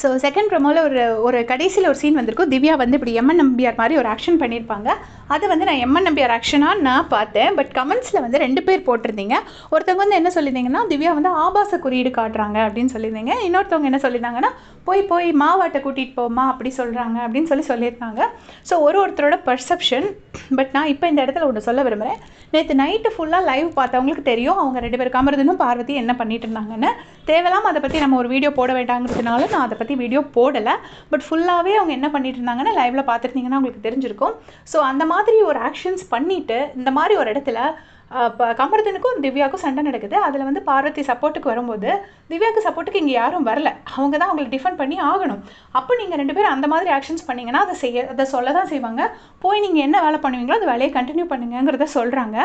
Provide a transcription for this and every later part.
So second ப்ரோமோவில் ஒரு ஒரு கடைசியில் ஒரு சீன் வந்திருக்கும். திவ்யா வந்து இப்படி எம்என் நம்பியார் மாதிரி ஒரு ஆக்ஷன் பண்ணியிருப்பாங்க அதை வந்து நான் எம்என் நம்பியார் ஆக்ஷனாக நான் பார்த்தேன். பட் கமெண்ட்ஸில் வந்து ரெண்டு பேர் போட்டிருந்தீங்க. ஒருத்தவங்க வந்து என்ன சொல்லியிருந்தீங்கன்னா திவ்யா வந்து ஆபாச குறியீடு காட்டுறாங்க அப்படின்னு சொல்லியிருந்தீங்க. இன்னொருத்தவங்க என்ன சொல்லியிருந்தாங்கன்னா போய் போய் மாவாட்டை கூட்டிகிட்டு போமா அப்படி சொல்கிறாங்க அப்படின்னு சொல்லி சொல்லியிருந்தாங்க. ஸோ ஒரு ஒருத்தரோட பர்செப்ஷன் பட் நான் இப்போ இந்த இடத்துல ஒன்று சொல்ல விரும்புகிறேன் நேற்று நைட்டு ஃபுல்லாக லைவ் பார்த்தவங்களுக்கு தெரியும் அவங்க ரெண்டு பேர் கமருதனும் பார்வதி என்ன பண்ணிட்டு இருந்தாங்கன்னு. தேவையில்லாமல் அதை பற்றி நம்ம ஒரு வீடியோ போட வேண்டாங்கிறதுனால நான் அதை பற்றி வீடியோ போடலை. பட் ஃபுல்லாகவே அவங்க என்ன பண்ணிட்டு இருந்தாங்கன்னு லைவில் பார்த்துருந்தீங்கன்னா உங்களுக்கு தெரிஞ்சிருக்கும். ஸோ அந்த மாதிரி மாதிரி ஒரு ஆக்ஷன்ஸ் பண்ணிவிட்டு இந்த மாதிரி ஒரு இடத்துல இப்போ திவ்யாவுக்கும் சண்டை நடக்குது. அதில் வந்து பார்வதி சப்போர்ட்டுக்கு வரும்போது திவ்யாவுக்கு சப்போர்ட்டுக்கு இங்கே யாரும் வரல. அவங்க தான் அவங்களை டிஃபெண்ட் பண்ணி ஆகணும். அப்போ நீங்கள் ரெண்டு பேரும் அந்த மாதிரி ஆக்ஷன்ஸ் பண்ணிங்கன்னா அதை செய்ய அதை சொல்ல தான் செய்வாங்க. போய் நீங்கள் என்ன வேலை பண்ணுவீங்களோ அந்த வேலையை கண்டினியூ பண்ணுங்கிறத சொல்கிறாங்க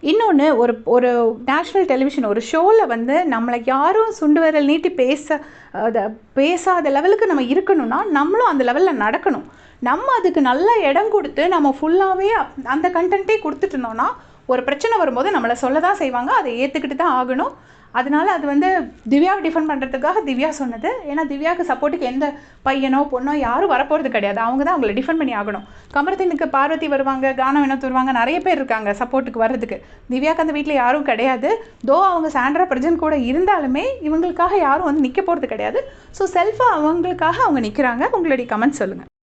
இன்னொன்று ஒரு ஒரு நேஷ்னல் டெலிவிஷன் ஒரு ஷோவில் வந்து நம்மளை யாரும் சுண்டு விரல் நீட்டி பேச அதை பேசாத லெவலுக்கு நம்ம இருக்கணும்னா நம்மளும் அந்த லெவலில் நடக்கணும். நம்ம அதுக்கு நல்ல இடம் கொடுத்து நம்ம ஃபுல்லாகவே அந்த கண்டென்ட்டே கொடுத்துட்டு இருந்தோம்னா ஒரு பிரச்சனை வரும்போது நம்மளை சொல்ல தான் செய்வாங்க அதை ஏற்றுக்கிட்டு தான் ஆகணும். அதனால அது வந்து திவ்யாவை டிஃபெண்ட் பண்ணுறதுக்காக திவ்யா சொன்னது. ஏன்னா திவ்யாவுக்கு சப்போர்ட்டுக்கு எந்த பையனோ பொண்ணோ யாரும் வரப்போகிறது கிடையாது. அவங்க தான் அவங்கள டிஃபெண்ட் பண்ணி ஆகணும். கமரத்தினுக்கு பார்வதி வருவாங்க கானம் வினோத் வருவாங்க நிறைய பேர் இருக்காங்க சப்போர்ட்டுக்கு வர்றதுக்கு. திவ்யாக்கு அந்த வீட்டில் யாரும் கிடையாது. தோ அவங்க சாண்ட்ரா பிரஜன் கூட இருந்தாலுமே இவங்களுக்காக யாரும் வந்து நிற்க போகிறது கிடையாது. ஸோ செல்ஃபாக அவங்களுக்காக அவங்க நிற்கிறாங்க உங்களுடைய கமெண்ட் சொல்லுங்கள்